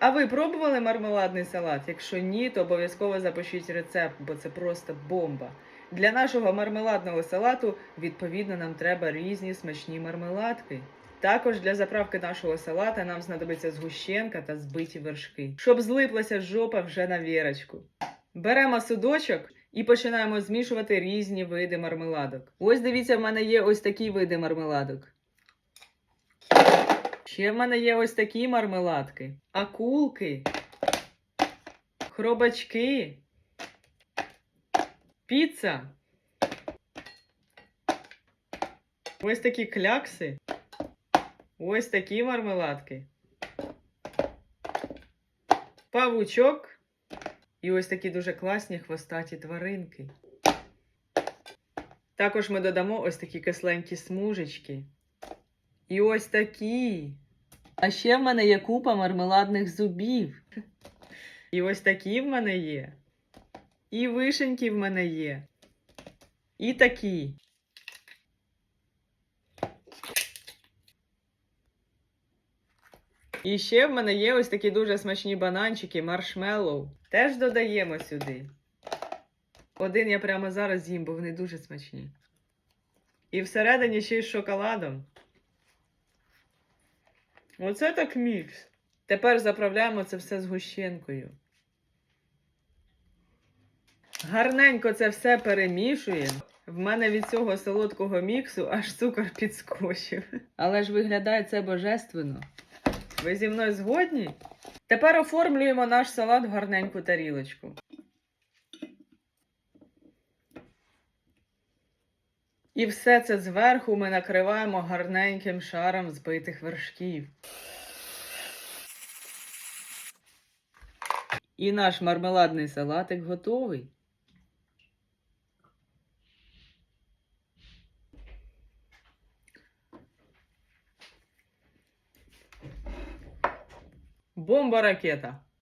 А ви пробували мармеладний салат? Якщо ні, то обов'язково запишіть рецепт, бо це просто бомба. Для нашого мармеладного салату відповідно нам треба різні смачні мармеладки. Також для заправки нашого салата нам знадобиться згущенка та збиті вершки, щоб злиплася жопа вже на вірочку. Беремо судочок і починаємо змішувати різні види мармеладок. Ось дивіться, в мене є ось такі види мармеладок. Ще в мене є ось такі мармеладки, акулки, хробачки, піца. Ось такі клякси. Ось такі мармеладки. Павучок. І ось такі дуже класні хвостаті тваринки. Також ми додамо ось такі кисленькі смужечки. І ось такі. А ще в мене є купа мармеладних зубів. І ось такі в мене є. І вишеньки в мене є. І такі. І ще в мене є ось такі дуже смачні бананчики, маршмеллоу. Теж додаємо сюди. Один я прямо зараз з'їм, бо вони дуже смачні. І всередині ще й з шоколадом. Оце так мікс. Тепер заправляємо це все згущенкою. Гарненько це все перемішуємо. В мене від цього солодкого міксу аж цукор підскочив. Але ж виглядає це божественно. Ви зі мною згодні? Тепер оформлюємо наш салат в гарненьку тарілочку. І все це зверху ми накриваємо гарненьким шаром збитих вершків. І наш мармеладний салатик готовий. Бомба ракета.